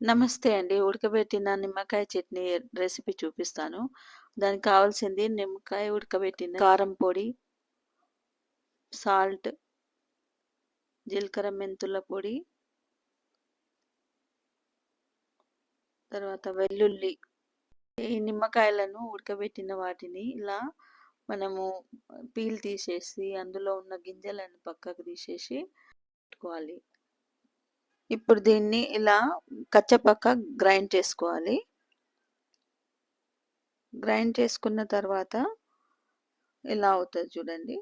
నమస్తే అండి. ఉడకబెట్టిన నిమ్మకాయ చట్నీ రెసిపీ చూపిస్తాను. దానికి కావాల్సింది నిమ్మకాయ ఉడకబెట్టిన కారం పొడి సాల్ట్ జీలకర్ర, మెంతుల పొడి తర్వాత వెల్లుల్లి. ఈ నిమ్మకాయలను ఉడకబెట్టిన వాటిని ఇలా మనము పీల్ తీసేసి అందులో ఉన్న గింజలను పక్కకు తీసేసి పెట్టుకోవాలి. ఇప్పుడు దీన్ని ఇలా కచ్చపక్క గ్రైండ్ చేసుకోవాలి. గ్రైండ్ చేసుకున్న తర్వాత ఇలా అవుతుంది చూడండి.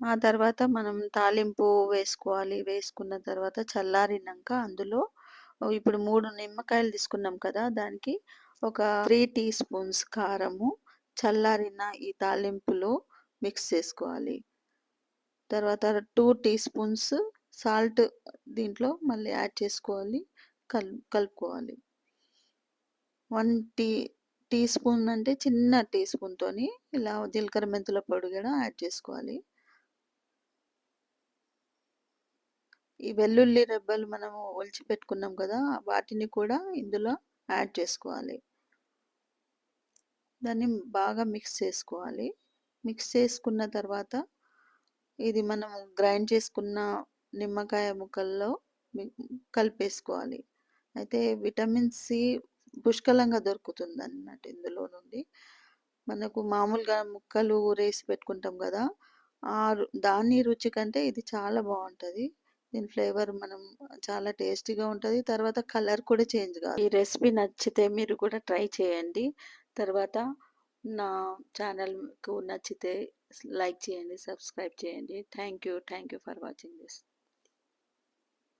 ఆ తర్వాత మనం తాలింపు వేసుకోవాలి. వేసుకున్న తర్వాత చల్లారినాక అందులో ఇప్పుడు మూడు నిమ్మకాయలు తీసుకున్నాం కదా దానికి ఒక త్రీ టీ స్పూన్స్ కారము చల్లారిన ఈ తాలింపులో మిక్స్ చేసుకోవాలి. తర్వాత టూ టీ స్పూన్స్ సాల్ట్ దీంట్లో మళ్ళీ యాడ్ చేసుకోవాలి. కల్ కలుపుకోవాలి. వన్ టీ టీ స్పూన్ అంటే చిన్న టీ స్పూన్తోని ఇలా జీలకర్ర మెంతుల పొడి కూడా యాడ్ చేసుకోవాలి. ఈ వెల్లుల్లి రెబ్బలు మనము ఒలిచి పెట్టుకున్నాం కదా వాటిని కూడా ఇందులో యాడ్ చేసుకోవాలి. దాన్ని బాగా మిక్స్ చేసుకోవాలి. మిక్స్ చేసుకున్న తర్వాత ఇది మనం గ్రైండ్ చేసుకున్న నిమ్మకాయ ముక్కల్లో కలిపేసుకోవాలి. అయితే విటమిన్ సి పుష్కలంగా దొరుకుతుంది అన్నట్టు ఇందులో నుండి. మనకు మామూలుగా ముక్కలు ఊరేసి పెట్టుకుంటాం కదా ఆ దాని రుచి కంటే ఇది చాలా బాగుంటుంది. దీని ఫ్లేవర్ మనం చాలా టేస్టీగా ఉంటుంది. తర్వాత కలర్ కూడా చేంజ్ కాదు. ఈ రెసిపీ నచ్చితే మీరు కూడా ట్రై చేయండి. తర్వాత నా ఛానల్కు నచ్చితే లైక్ చేయండి సబ్స్క్రైబ్ చేయండి. Thank you. Thank you for watching this.